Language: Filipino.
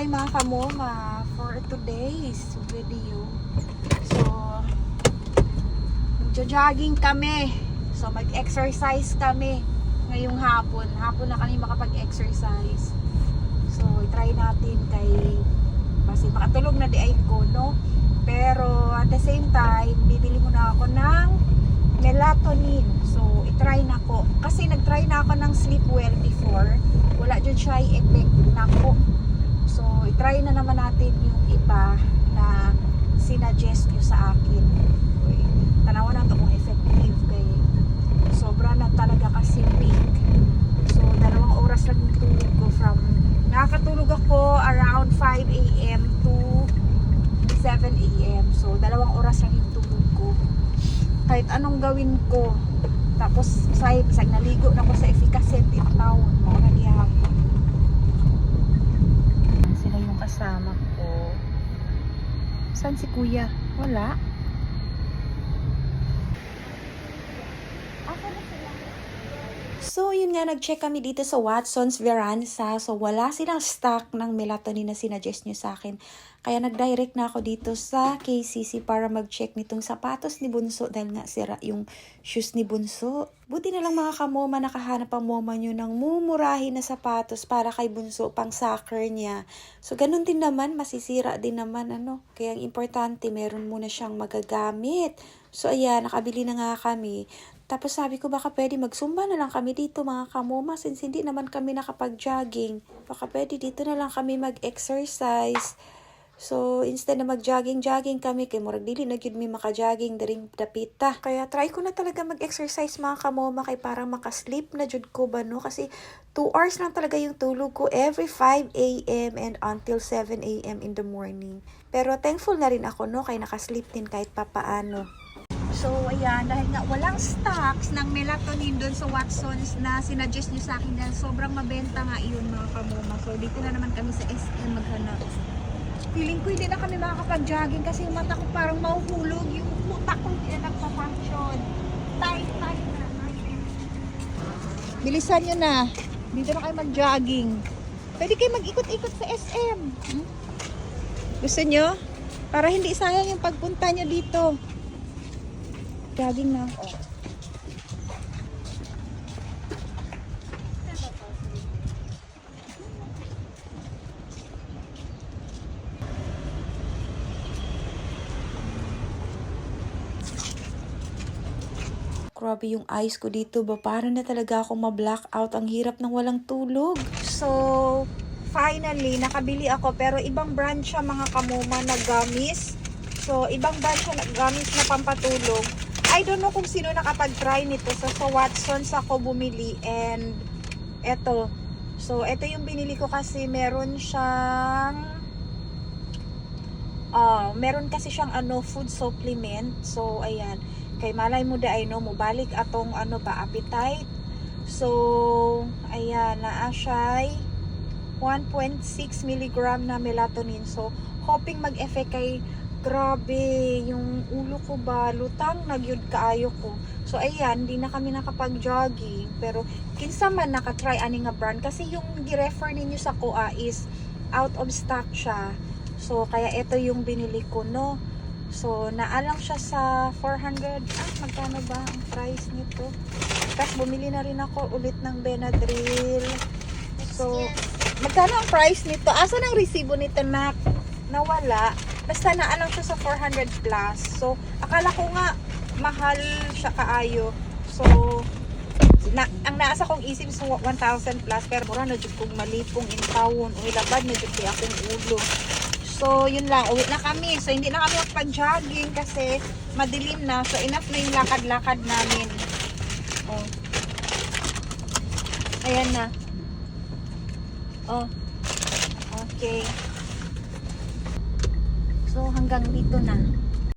hi mga kamoma for today's video. So, magjo-jogging kami. So, mag-exercise kami ngayong hapon. Hapon na kami makapag-exercise. So, try natin kay kasi makatulog na di ay ko, no? Pero at the same time, bibili muna ako ng melatonin. So, itry na ko. Kasi nag-try na ako ng sleep well before. Wala dyan siya effect na ko. So, itry na naman natin yung iba na sinadjust nyo sa akin. Uy, tanawan na to kung effective kay sobra na talaga kasi big. So, dalawang oras lang yung tulog ko from nakakatulog ako around 5 a.m. to 7 a.m. So, dalawang oras lang yung tulog ko. Kahit anong gawin ko. Tapos, sa bisag naligo na ako sa efficacy in town. Mga nagihapon. Sila yung kasama ko. Saan si kuya? Wala. Asa na sila? So, yun nga, nag-check kami dito sa Watson's Veranza. So, wala silang stock ng melatonin na sinadjust nyo sa akin. Kaya nag-direct na ako dito sa KCC para mag-check nitong sapatos ni Bunso dahil nga sira yung shoes ni Bunso. Buti na lang mga kamoma nakahanap ang moma nyo ng mumurahin na sapatos para kay Bunso pang soccer niya. So, ganun din naman, masisira din naman, ano. Kaya ang importante, meron muna siyang magagamit. So, ayan, nakabili na nga kami. Tapos sabi ko baka pwede magsumba na lang kami dito mga kamoma since hindi naman kami nakapag-jogging. Baka pwede dito na lang kami mag-exercise. So, instead na mag-jogging-jogging kami, kay murag dili na gyud mi maka-jogging daring dapita. Kaya try ko na talaga mag-exercise mga kamoma kay parang makasleep na jud ko ba no? Kasi 2 hours lang talaga yung tulog ko every 5 a.m. and until 7 a.m. in the morning. Pero thankful na rin ako no kay nakasleep din kahit papaano. So, ayan, dahil nga walang stocks ng melatonin doon sa Watson's na sinadjust nyo sa akin dahil sobrang mabenta nga iyon mga kamoma. So, dito na naman kami sa SM maghanap. Feeling ko hindi na kami makakapag-jogging kasi yung mata ko parang mahuhulog. Yung utak ko hindi na nagpa-function. Tight, tight na. Bilisan nyo na. Dito na kayo mag-jogging. Pwede kayo mag-ikot-ikot sa SM. Hmm? Gusto nyo? Para hindi sayang yung pagpunta nyo dito. Jogging na ako. Grabe yung eyes ko dito ba? Parang na talaga ako ma-blackout. Ang hirap ng walang tulog. So, finally, nakabili ako. Pero ibang brand siya mga kamuma na gamis. So, ibang brand siya na gamis na pampatulog. I don't know kung sino nakapag-try nito. So, sa Watson's ako bumili. And, eto. So, eto yung binili ko kasi meron siyang Ah, meron kasi siyang ano food supplement. So ayan, kay malay mo da no mo balik atong ano ba appetite. So ayan naa siya 1.6 mg na melatonin. So hoping mag-effect kay grabe yung ulo ko ba lutang nagyud kaayo ko. So ayan, hindi na kami nakapag-jogging pero kinsa man naka-try ani nga brand kasi yung gi-refer ninyo sa kuha is out of stock siya. So, kaya ito yung binili ko, no? So, naalang siya sa 400. Ah, magkano ba ang price nito? Tapos, bumili na rin ako ulit ng Benadryl. So, magkano ang price nito? Asa ng resibo nito na nawala? Basta naalang siya sa 400 plus. So, akala ko nga mahal siya kaayo. So, na, ang naasa kong isip sa 1,000 plus pero mura na jud kong malipong in town. O ilabad na jud kay akong ulo. So yun lang uwi na kami. So hindi na kami magpa-jogging kasi madilim na. So enough na yung lakad-lakad namin. Oh. Ayan na. Oh. Okay so hanggang dito na